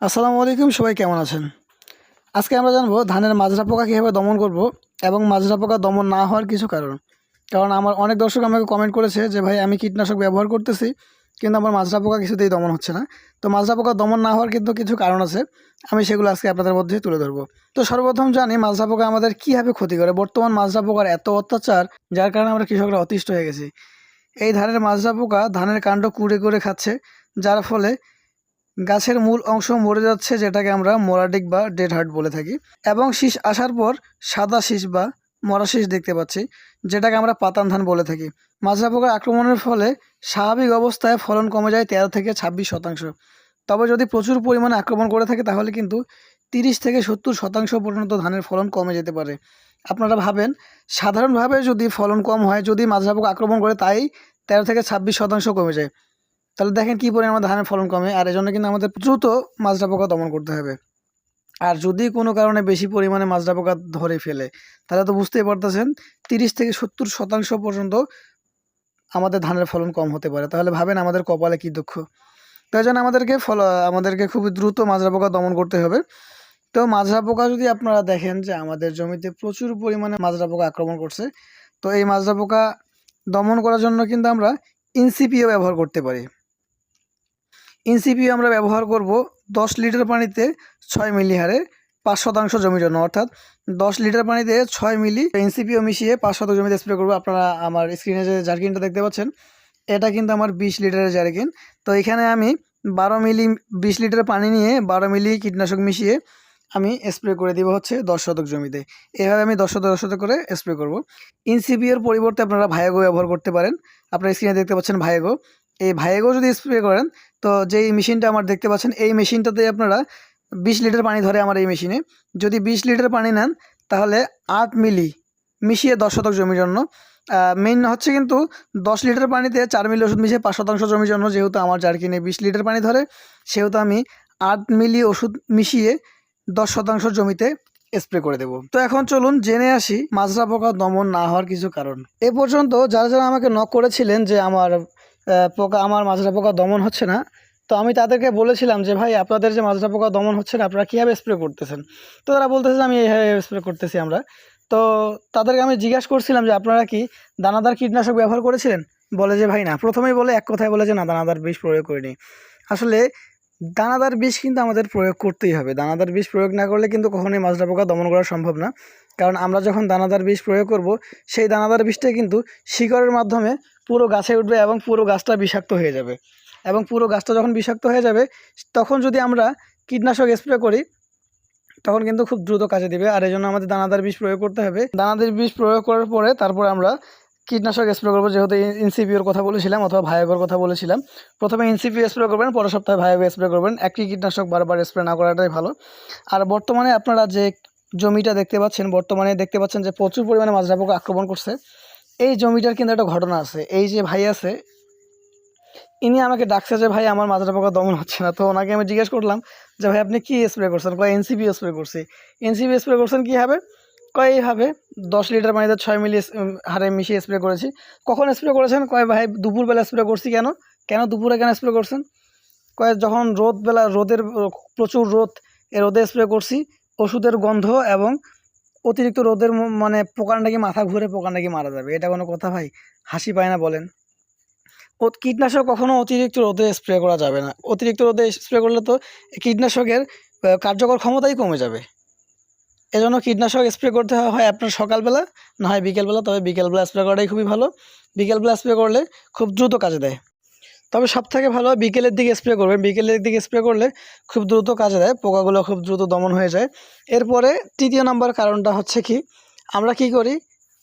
আসসালামু আলাইকুম, সবাই কেমন আছেন? আজকে আমরা জানব ধানের মাজরা পোকা কীভাবে দমন করব এবং মাজরা পোকা দমন না হওয়ার কিছু কারণ। কারণ আমার অনেক দর্শক আমাকে কমেন্ট করেছে যে, ভাই, আমি কীটনাশক ব্যবহার করতেছি, কিন্তু আমার মাজরা পোকা কিছুতেই দমন হচ্ছে না। তো মাজরা পোকা দমন না হওয়ার কিন্তু কিছু কারণ আছে, আমি সেগুলো আজকে আপনাদের মধ্যে তুলে ধরবো। তো সর্বপ্রথম জানি, মাজরা পোকা আমাদের কীভাবে ক্ষতি করে? বর্তমান মাজরা পোকার এত অত্যাচার, যার কারণে আমরা কৃষকরা অতিষ্ঠ হয়ে গেছি। এই ধানের মাজরা পোকা ধানের কাণ্ড কুড়ে করে খাচ্ছে, যার ফলে গাছের মূল অংশ মরে যাচ্ছে যেটাকে আমরা মোরাডিক বা ডেড হার্ট বলে থাকি। এবং শীষ আসার পর সাদা শীষ বা মরা শীষ দেখতে পাচ্ছি, যেটাকে আমরা পাতান ধান বলে থাকি। মাজরা পোকার আক্রমণের ফলে স্বাভাবিক অবস্থায় ফলন কমে যায় তেরো থেকে ছাব্বিশ শতাংশ। তবে যদি প্রচুর পরিমাণে আক্রমণ করে থাকে, তাহলে কিন্তু তিরিশ থেকে সত্তর শতাংশ পর্যন্ত ধানের ফলন কমে যেতে পারে। আপনারা ভাবেন, সাধারণভাবে যদি ফলন কম হয়, যদি মাজরা পোকা আক্রমণ করে, তাই তেরো থেকে ছাব্বিশ শতাংশ কমে যায়। তাহলে দেখেন কী পরিমাণে ধানের ফলন কমে, আর এজন্য কিন্তু আমাদের দ্রুত মাজরা পোকা দমন করতে হবে। আর যদি কোনো কারণে বেশি পরিমাণে মাজরা পোকা ধরে ফেলে, তাহলে তো বুঝতেই পারতেছেন, তিরিশ থেকে সত্তর শতাংশ পর্যন্ত আমাদের ধানের ফলন কম হতে পারে। তাহলে ভাবেন আমাদের কপালে কী দুঃখ। তাই জন্য আমাদেরকে ফল, আমাদেরকে খুবই দ্রুত মাজরা পোকা দমন করতে হবে। তো মাজরা পোকা যদি আপনারা দেখেন যে আমাদের জমিতে প্রচুর পরিমাণে মাজরা পোকা আক্রমণ করছে, তো এই মাজরা পোকা দমন করার জন্য কিন্তু আমরা ইনসিপিও ব্যবহার করতে পারি। ইনসিপিও আমরা ব্যবহার করব দশ লিটার পানিতে ছয় মিলি হারে পাঁচ শতাংশ জমির জন্য, অর্থাৎ দশ লিটার পানিতে ছয় মিলি এনসিপিও মিশিয়ে পাঁচ শতাংশ জমিতে স্প্রে করব। আপনারা আমার স্ক্রিনে যে জার্কিনটা দেখতে পাচ্ছেন, এটা কিন্তু আমার বিশ লিটারের জার্কিন তো এখানে আমি বারো মিলি, বিশ লিটার পানি নিয়ে বারো মিলি কীটনাশক মিশিয়ে আমি স্প্রে করে দিব হচ্ছে দশ শতক জমিতে। এভাবে আমি দশ শতক দশ শতক করে স্প্রে করব। ইনসিপিওর পরিবর্তে আপনারা ভায়াগো ব্যবহার করতে পারেন। আপনারা স্ক্রিনে দেখতে পাচ্ছেন ভায়াগো এই ভায়াগো যদি স্প্রে করেন, তো যেই মেশিনটা আমার দেখতে পাচ্ছেন, এই মেশিনটাতে আপনারা বিশ লিটার পানি ধরে আমার এই মেশিনে যদি বিশ লিটার পানি নেন, তাহলে আট মিলি মিশিয়ে দশ শতক জমির জন্য। মেইন হচ্ছে কিন্তু দশ লিটার পানিতে চার মিলি ওষুধ মিশিয়ে পাঁচ শতাংশ জমির জন্য যেহেতু আমার জার্কিনে বিশ লিটার পানি ধরে, সেহেতু আমি আট মিলি ওষুধ মিশিয়ে দশ শতাংশ জমিতে স্প্রে করে দেব। তো এখন চলুন জেনে আসি মাজরা পোকা দমন না হওয়ার কিছু কারণ। এ পর্যন্ত যারা যারা আমাকে নক করেছিলেন যে আমার পোকা, আমার মাজরা পোকা দমন হচ্ছে না। তো আমি তাদেরকে বলেছিলাম যে, ভাই, আপনাদের যে মাজরা পোকা দমন হচ্ছে না, আপনারা কীভাবে স্প্রে করতেছেন? তো তারা বলতেছে আমি এইভাবে স্প্রে করতেছি আমরা। তো তাদেরকে আমি জিজ্ঞাসা করছিলাম যে, আপনারা কি দানাদার কীটনাশক ব্যবহার করেছিলেন? বলে যে, ভাই, না। প্রথমেই বলে, এক কথায় বলে যে, না, দানাদার বিষ প্রয়োগ করিনি। আসলে দানাদার বিষ কিন্তু আমাদের প্রয়োগ করতেই হবে। দানাদার বিষ প্রয়োগ না করলে কিন্তু কখনোই মাজরা পোকা দমন করা সম্ভব না। কারণ আমরা যখন দানাদার বিষ প্রয়োগ করব, সেই দানাদার বিষটা কিন্তু শিকড়ের মাধ্যমে পুরো গাছে উঠবে এবং পুরো গাছটা বিষাক্ত হয়ে যাবে। এবং পুরো গাছটা যখন বিষাক্ত হয়ে যাবে, তখন যদি আমরা কীটনাশক স্প্রে করি, তখন কিন্তু খুব দ্রুত কাজে দিবে। আর এই জন্য আমাদের দানাদার বিষ প্রয়োগ করতে হবে। দানাদার বিষ প্রয়োগ করার পরে তারপর আমরা কীটনাশক স্প্রে করব যেহেতু ইনসিপিওর কথা বলেছিলাম অথবা ভায়াগোর কথা বলেছিলাম। প্রথমে ইনসিপি স্প্রে করবেন, পরের সপ্তাহে ভায়াগো স্প্রে করবেন। একই কীটনাশক বারবার স্প্রে না করাটাই ভালো। আর বর্তমানে আপনারা যে জমিটা দেখতে পাচ্ছেন, বর্তমানে দেখতে পাচ্ছেন যে প্রচুর পরিমাণে মাজরা পোকা আক্রমণ করছে। এই জমিটার কিন্তু একটা ঘটনা আছে। এই যে ভাই আছে, ইনি আমাকে ডাকছে যে, ভাই, আমার মাজরা পোকা দমন হচ্ছে না। তো ওনাকে আমি জিজ্ঞেস করলাম যে, ভাই, আপনি কী স্প্রে করছেন? কয় এনসিপি স্প্রে করছি। এনসিপি স্প্রে করছেন কী কয় এইভাবে দশ লিটার পানিতে ছয় মিলি হারে মিশিয়ে স্প্রে করেছি। কখন স্প্রে করেছেন? কয় ভাই, দুপুরবেলা স্প্রে করছি কেন? কেন দুপুরে কেন স্প্রে করছেন? কয়, যখন রোদ বেলা রোদের প্রচুর রোদ, এ রোদে স্প্রে করছি, ওষুধের গন্ধ এবং অতিরিক্ত রোদের মানে পোকা নাকি মাথা ঘুরে পোকা নাকি মারা যাবে। এটা কোনো কথা ভাই? হাসি পায় না বলেন। কীটনাশক কখনো অতিরিক্ত রোদে স্প্রে করা যাবে না। অতিরিক্ত রোদে স্প্রে করলে তো কীটনাশকের কার্যকর ক্ষমতাই কমে যাবে। এজন্য কীটনাশক স্প্রে করতে হয় আপনার সকালবেলা, না হয় বিকেলবেলা, তবে বিকেলবেলা স্প্রে করাটাই খুবই ভালো। বিকেলবেলা স্প্রে করলে খুব দ্রুত কাজে দেয়। তবে সব থেকে ভালো বিকেলের দিকে স্প্রে করবেন। বিকেলের দিকে স্প্রে করলে খুব দ্রুত কাজে দেয়, পোকাগুলো খুব দ্রুত দমন হয়ে যায়। এরপরে তৃতীয় নাম্বার কারণটা হচ্ছে কি, আমরা কি করি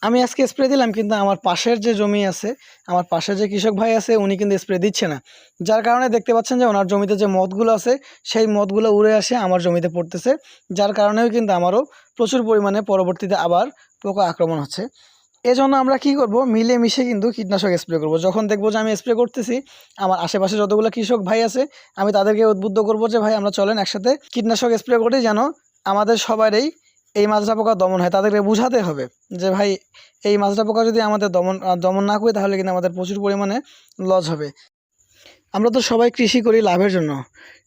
আমি আজকে স্প্রে দিলাম, কিন্তু আমার পাশের যে জমি আছে, আমার পাশের যে কৃষক ভাই আছে, উনি কিন্তু স্প্রে দিচ্ছে না। যার কারণে দেখতে পাচ্ছেন যে ওনার জমিতে যে মদগুলো আছে, সেই মদগুলো উড়ে আসে, আমার জমিতে পড়তেছে। যার কারণেও কিন্তু আমারও প্রচুর পরিমাণে পরবর্তীতে আবার পোকা আক্রমণ হচ্ছে। এজন্য আমরা কি করব? মিলে মিশে কিন্তু কীটনাশক স্প্রে করব। যখন দেখব যে আমি স্প্রে করতেছি, আমার আশেপাশে যতগুলো কৃষক ভাই আছে, আমি তাদেরকে উদ্বুদ্ধ করব যে, ভাই, আমরা চলেন একসাথে কীটনাশক স্প্রে করি যেন আমাদের সবারই এই মাজরা পোকা দমন হয়, তাদেরকে বুঝাতে হবে যে ভাই, এই মাজরা পোকা যদি আমাদের দমন দমন না করি, তাহলে কিন্তু আমাদের প্রচুর পরিমাণে লস হবে। আমরা তো সবাই কৃষি করি লাভের জন্য।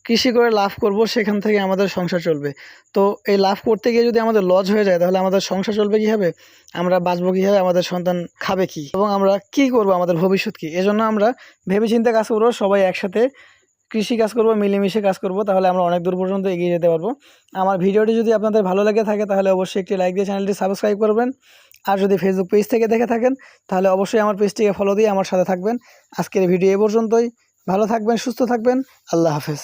কৃষি করে লাভ করব, সেখান থেকে আমাদের সংসার চলবে। তো এই লাভ করতে গিয়ে যদি আমাদের লজ হয়ে যায়, তাহলে আমাদের সংসার চলবে কীভাবে? আমরা বাঁচবো কীভাবে? আমাদের সন্তান খাবে কি? এবং আমরা কি করব? আমাদের ভবিষ্যৎ কী? এজন্য আমরা ভেবেচিন্তে কাজ করব, সবাই একসাথে কৃষি কাজ করব, মিলেমিশে কাজ করব, তাহলে আমরা অনেক দূর পর্যন্ত এগিয়ে যেতে পারব। আমার ভিডিওটি যদি আপনাদের ভালো লেগে থাকে, তাহলে অবশ্যই একটি লাইক দিয়ে চ্যানেলটি সাবস্ক্রাইব করবেন। আর যদি ফেসবুক পেজ থেকে দেখে থাকেন, তাহলে অবশ্যই আমার পেজটিকে ফলো দিয়ে আমার সাথে থাকবেন। আজকের ভিডিও এ পর্যন্তই। ভালো থাকবেন, সুস্থ থাকবেন। আল্লাহ হাফেজ।